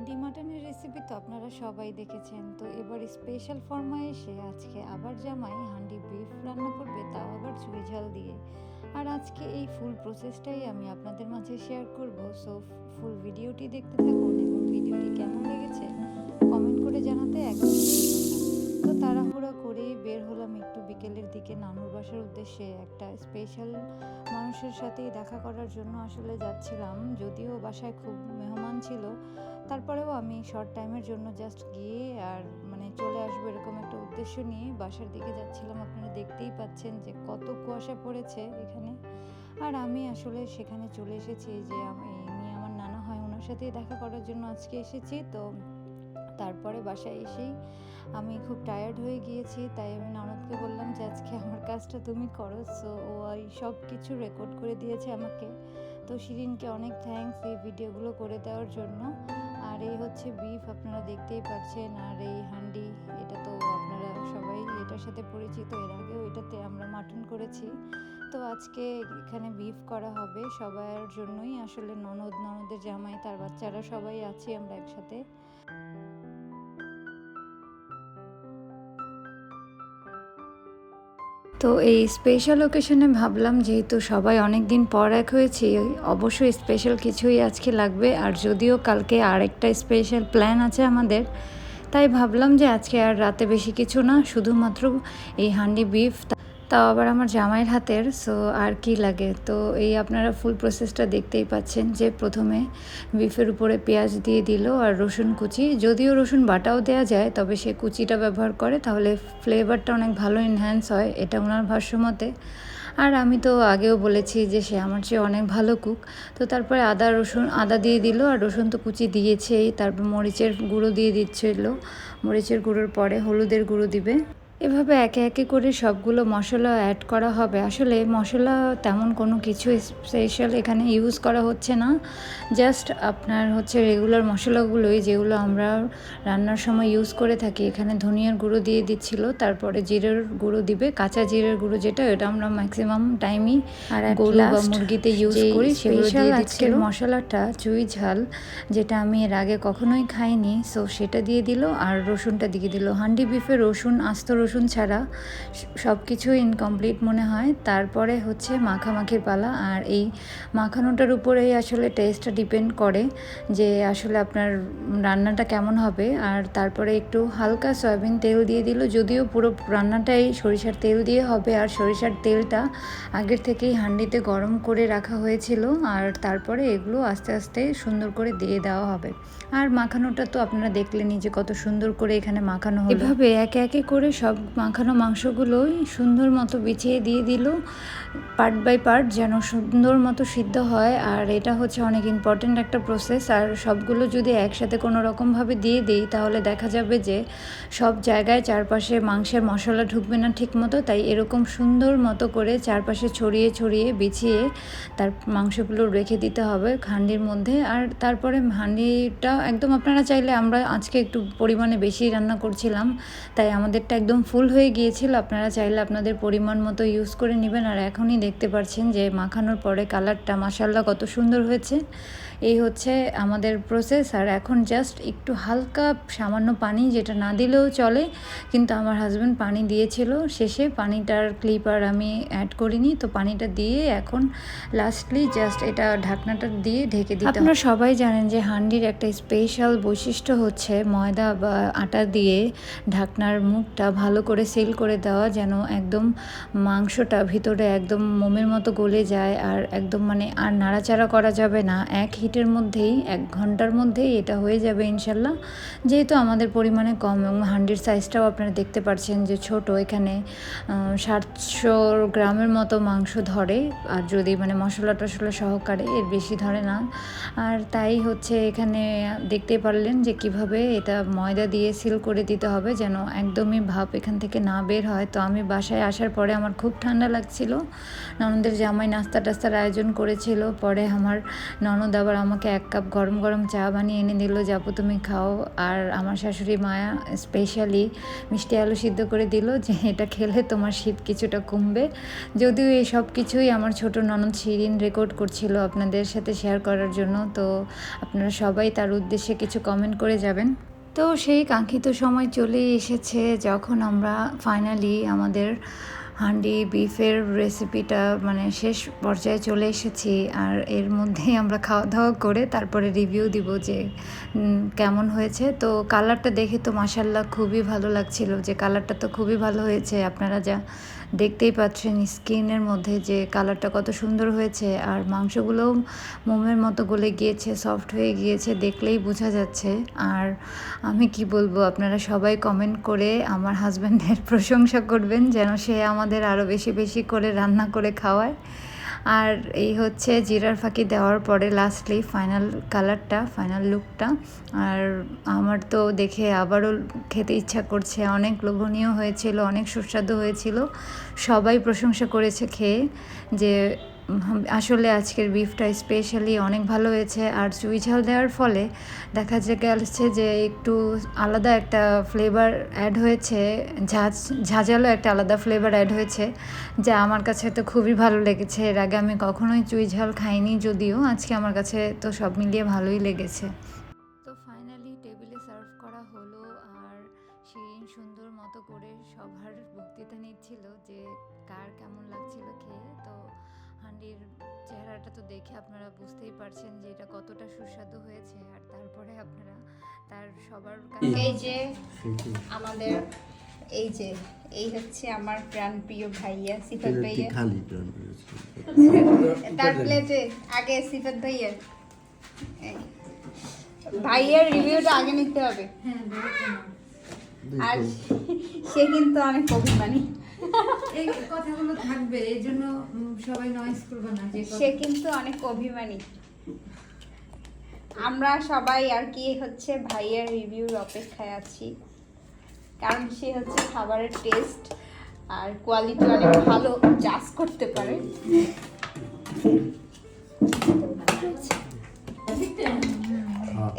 হান্ডি মাটনের রেসিপি তো আপনারা সবাই দেখেছেন। তো এবার স্পেশাল ফরমায়েশে আজকে আবার জামাই হান্ডি বিফ রান্না করবে, তাও আবার চুই ঝাল দিয়ে। আর আজকে এই ফুল প্রসেসটাই আমি আপনাদের মাঝে শেয়ার করব। সো ফুল ভিডিওটি দেখতে থাকুন এবং ভিডিওটি কেমন লেগেছে উদ্দেশ্যে একটা স্পেশাল মানুষের সাথেই দেখা করার জন্য আসলে যাচ্ছিলাম। যদিও বাসায় খুব মেহমান ছিল। তারপরেও আমি শর্ট টাইমের জন্য জাস্ট গিয়ে আর মানে চলে আসব এরকম একটা উদ্দেশ্য নিয়ে বাসার দিকে যাচ্ছিলাম। আপনারা দেখতেই পাচ্ছেন যে কত কুয়াশা পড়েছে এখানে। আর আমি আসলে সেখানে চলে এসেছি যে আমি আমার নানা হয় ওনার সাথেই দেখা করার জন্য আজকে এসেছি। তো তারপরে বাসায় এসেই আমি খুব টায়ার্ড হয়ে গিয়েছি, তাই আমি ননদকে বললাম যে, আজকে আমার কাজটা তুমি করো। সো ও এই সব কিছু রেকর্ড করে দিয়েছে আমাকে। তো শিরিনকে অনেক থ্যাঙ্কস এই ভিডিওগুলো করে দেওয়ার জন্য। আর এই হচ্ছে বিফ আপনারা দেখতেই পাচ্ছেন। আর এই হান্ডি, এটা তো আপনারা সবাই এটার সাথে পরিচিত, এর আগেও এটাতে আমরা মাটন করেছি। তো আজকে এখানে বিফ করা হবে। সবার জন্যই আসলে ননদ, ননদের জামাই, তার বাচ্চারা সবাই আছি আমরা একসাথে। তো এই স্পেশাল ওকেশনে ভাবলাম, যেহেতু সবাই অনেক দিন পর এক হয়েছি, অবশ্যই স্পেশাল কিছুই আজকে লাগবে। আর যদিও কালকে আরেকটা স্পেশাল প্ল্যান আছে আমাদের, তাই ভাবলাম যে আজকে আর রাতে বেশি কিছু না, শুধুমাত্র এই হান্ডি বিফ তাও আবার আমার জামাইয়ের হাতের সো আর কি লাগে? তো এই আপনারা ফুল প্রসেসটা দেখতেই পাচ্ছেন যে প্রথমে বিফের উপরে পেঁয়াজ দিয়ে দিল আর রসুন কুচি। যদিও রসুন বাটাও দেওয়া যায়, তবে সে কুচিটা ব্যবহার করে, তাহলে ফ্লেভারটা অনেক ভালো এনহ্যান্স হয়, এটা ওনার ভাষ্যমতে। আর আমি তো আগেও বলেছি যে সে আমার চেয়ে অনেক ভালো কুক তো তারপরে আদা, রসুন, আদা দিয়ে দিল আর রসুন তো কুচি দিয়েছেই, তারপর মরিচের গুঁড়ো দিয়ে দিচ্ছিল। মরিচের গুঁড়োর পরে হলুদের গুঁড়ো দিবে। এভাবে একে একে করে সবগুলো মশলা অ্যাড করা হবে। আসলে মশলা তেমন কোনো কিছু স্পেশাল এখানে ইউজ করা হচ্ছে না। জাস্ট আপনার হচ্ছে রেগুলার মশলাগুলোই যেগুলো আমরা রান্নার সময় ইউজ করে থাকি। এখানে ধনিয়ার গুঁড়ো দিয়ে দিচ্ছিল তারপরে জিরের গুঁড়ো দিবে। কাঁচা জিরের গুঁড়ো যেটা এটা আমরা ম্যাক্সিমাম টাইমই আর গরু বা মুরগিতে ইউজ করি দিয়ে আজকের মশলাটা চুই ঝাল যেটা আমি এর আগে কখনোই খাইনি। সো সেটা দিয়ে দিল আর রসুনটা দিয়ে দিল। হান্ডি বিফে রসুন আস্ত রসুন ছাড়া সব কিছুই ইনকমপ্লিট মনে হয়। তারপরে হচ্ছে মাখামাখির পালা। আর এই মাখানোটার উপরেই আসলে টেস্টটা ডিপেন্ড করে যে আসলে আপনার রান্নাটা কেমন হবে। আর তারপরে একটু হালকা সয়াবিন তেল দিয়ে দিল। যদিও পুরো রান্নাটাই সরিষার তেল দিয়ে হবে। আর সরিষার তেলটা আগের থেকেই হান্ডিতে গরম করে রাখা হয়েছিল। আর তারপরে এগুলো আস্তে আস্তে সুন্দর করে দিয়ে দেওয়া হবে। আর মাখানোটা তো আপনারা দেখলেনই যে কত সুন্দর করে এখানে মাখানো এভাবে একে একে করে সব মাখানো মাংসগুলোই সুন্দর মতো বিছিয়ে দিয়ে দিল, পার্ট বাই পার্ট যেন সুন্দর মতো সিদ্ধ হয়। আর এটা হচ্ছে অনেক ইম্পর্ট্যান্ট একটা প্রসেস আর সবগুলো যদি একসাথে কোনো রকমভাবে দিয়ে দিই, তাহলে দেখা যাবে যে সব জায়গায় চারপাশে মাংসের মশলা ঢুকবে না ঠিক মতো তাই এরকম সুন্দর মতো করে চারপাশে ছড়িয়ে ছড়িয়ে বিছিয়ে তার মাংসগুলো রেখে দিতে হবে হান্ডির মধ্যে। আর তারপরে হান্ডিটা একদম আপনারা চাইলে আমরা আজকে একটু পরিমাণে বেশি রান্না করছিলাম, তাই আমাদেরটা একদম ফুল হয়ে গিয়েছিল আপনারা চাইলে আপনাদের পরিমাণ মতো ইউজ করে নেবেন। আর এখনই দেখতে পাচ্ছেন যে মাখানোর পরে কালারটা মাসাল্লাহ কত সুন্দর হয়েছে। এই হচ্ছে আমাদের প্রসেস আর এখন জাস্ট একটু হালকা সামান্য পানি যেটা না দিলেও চলে কিন্তু আমার হাজব্যান্ড পানি দিয়েছিল শেষে। পানিটার ক্লিপ আর আমি অ্যাড করিনি তো পানিটা দিয়ে এখন লাস্টলি জাস্ট এটা ঢাকনাটা দিয়ে ঢেকে দিতে আপনারা সবাই জানেন যে হান্ডির একটা স্পেশাল বৈশিষ্ট্য হচ্ছে ময়দা বা আটা দিয়ে ঢাকনার মুখটা ভালো করে সিল করে দেওয়া যেন একদম মাংসটা ভিতরে একদম মোমের মতো গলে যায় আর একদম মানে আর নাড়াচাড়া করা যাবে না। এক হিটের মধ্যেই, এক ঘণ্টার মধ্যেই এটা হয়ে যাবে ইনশাল্লাহ। যেহেতু আমাদের পরিমাণে কম এবং হান্ডির সাইজটাও আপনারা দেখতে পাচ্ছেন যে ছোট, এখানে সাতশো গ্রামের মতো মাংস ধরে। আর যদি মানে মশলা টশলা সহকারে এর বেশি ধরে না। আর তাই হচ্ছে এখানে দেখতে পারলেন যে কীভাবে এটা ময়দা দিয়ে সিল করে দিতে হবে যেন একদমই ভাপ এখান থেকে না বের হয়। তো আমি বাসায় আসার পরে আমার খুব ঠান্ডা লাগছিল। ননদের জামাই নাস্তা টাস্তার আয়োজন করেছিল। পরে আমার ননদ আবার আমাকে এক কাপ গরম গরম চা বানিয়ে এনে দিল যাব তুমি খাও। আর আমার শাশুড়ি মায়া স্পেশালি মিষ্টি আলু সিদ্ধ করে দিল যে, এটা খেলে তোমার শীত কিছুটা কমবে। যদিও এই সব কিছুই আমার ছোট ননদ শিরিন রেকর্ড করছিল আপনাদের সাথে শেয়ার করার জন্য। তো আপনারা সবাই তার উদ্দেশ্যে কিছু কমেন্ট করে যাবেন। তো সেই কাঙ্ক্ষিত সময় চলে এসেছে যখন আমরা ফাইনালি আমাদের হান্ডি বিফের রেসিপিটা মানে শেষ পর্যায়ে চলে এসেছি। আর এর মধ্যেই আমরা খাওয়া দাওয়া করে তারপরে রিভিউ দিব যে কেমন হয়েছে। তো কালারটা দেখে তো মাসাল্লাহ খুবই ভালো লাগছিল যে কালারটা তো খুবই ভালো হয়েছে। আপনারা যা দেখতেই পাচ্ছেন স্কিনের মধ্যে যে কালারটা কত সুন্দর হয়েছে, আর মাংসগুলোও মোমের মতো গলে গিয়েছে, সফট হয়ে গিয়েছে, দেখলেই বোঝা যাচ্ছে। আর আমি কি বলব, আপনারা সবাই কমেন্ট করে আমার হাজব্যান্ডের প্রশংসা করবেন যেন সে আমাদের আরও বেশি বেশি করে রান্না করে খাওয়ায়। আর এই হচ্ছে জিরার ফাঁকি দেওয়ার পরে লাস্টলি ফাইনাল কালারটা ফাইনাল লুকটা আর আমার তো দেখে আবারও খেতে ইচ্ছা করছে। অনেক লোভনীয় হয়েছিল, অনেক সুস্বাদু হয়েছিল। সবাই প্রশংসা করেছে খেয়ে যে আসলে আজকের বিফটা স্পেশালি অনেক ভালো হয়েছে, আর চুই ঝাল দেওয়ার ফলে দেখা যায় গেছে যে একটু আলাদা একটা ফ্লেভার অ্যাড হয়েছে ঝাঁঝ ঝাঁঝালো একটা আলাদা ফ্লেভার অ্যাড হয়েছে, যা আমার কাছে তো খুবই ভালো লেগেছে। এর আগে আমি কখনোই চুই ঝাল খাইনি যদিও, আজকে আমার কাছে তো সব মিলিয়ে ভালোই লেগেছে। তো ফাইনালি টেবিলে সার্ভ করা হলো, আর শিরিন সুন্দর মতো করে সবার বক্তৃতা নিচ্ছিল যে কার কেমন লাগছিল খেয়ে। তো হান্ডির চেহারাটা তো দেখে আপনারা বুঝতেই পারছেন যে এটা কতটা সুস্বাদু হয়েছে। আর তারপরে আপনারা তার সবার এই যে আমাদের এই যে এই হচ্ছে আমার প্রাণ প্রিয় ভাইয়া সিফাত ভাইয়া। খালি প্রাণ রয়েছে। তার প্লেটে আগে সিফাত ভাইয়া। ভাইয়ার রিভিউটা আগে নিতে হবে। আর সে কিন্তু অনেক অভিমানী। এই কথাগুলো থাকবে এই জন্য সবাই করবে না যে সে কিন্তু অনেক অভিমানী। আমরা সবাই আর কি হচ্ছে ভাইয়ের রিভিউর অপেক্ষায় আছি কারণ সে হচ্ছে খাবারের টেস্ট আর কোয়ালিটি অনেক ভালো জাজ করতে পারে।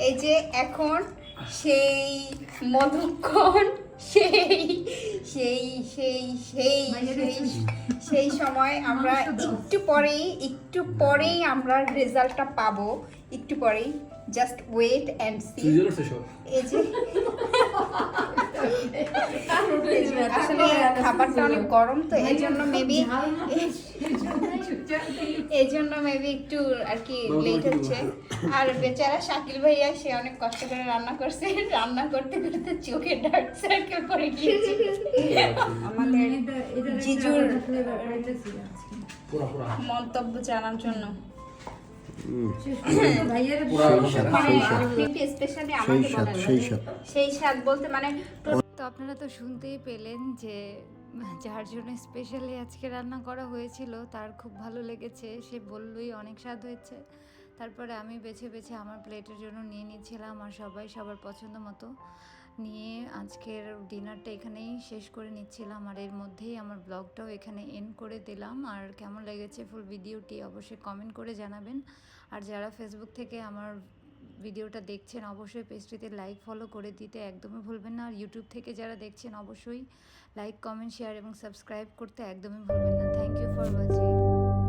এই যে এখন সেই মধুক্ষণ সেই সেই সেই সেই সেই সেই সময় আমরা একটু পরেই একটু পরেই আমরা রেজাল্টটা পাবো। একটু পরেই। জাস্ট ওয়েট অ্যান্ড সি এই যে আসলে খাবারটা অনেক গরম তো এই জন্য মেবি এই জন্য মেবি একটু আর কি লেট হচ্ছে। আর বেচারা শাকিল ভাইয়া সে অনেক কষ্ট করে রান্না করছে। রান্না করতে করতে চোখে ডার্ক সার্কেল পড়ে গিয়েছে। আমাদের জিজুর মন্তব্য জানার জন্য। সেই স্বাদ বলতে মানে তো আপনারা তো শুনতেই পেলেন যে, যার জন্য স্পেশালি আজকে রান্না করা হয়েছিল, তার খুব ভালো লেগেছে। সে বললই অনেক স্বাদ হয়েছে। তারপরে আমি বেছে বেছে আমার প্লেটের জন্য নিয়ে নিয়েছিলাম আর সবাই সবার পছন্দ মতো। নিয়ে আজকের ডিনারটা এখানেই শেষ করে নিচ্ছিলাম। আর এর মধ্যেই আমার ব্লগটাও এখানে এন্ড করে দিলাম। আর কেমন লেগেছে ফুল ভিডিওটি অবশ্যই কমেন্ট করে জানাবেন। আর যারা ফেসবুক থেকে আমার ভিডিওটা দেখছেন, অবশ্যই পেজটিতে লাইক ফলো করে দিতে একদমই ভুলবেন না। আর ইউটিউব থেকে যারা দেখছেন, অবশ্যই লাইক কমেন্ট শেয়ার এবং সাবস্ক্রাইব করতে একদমই ভুলবেন না। Thank you for watching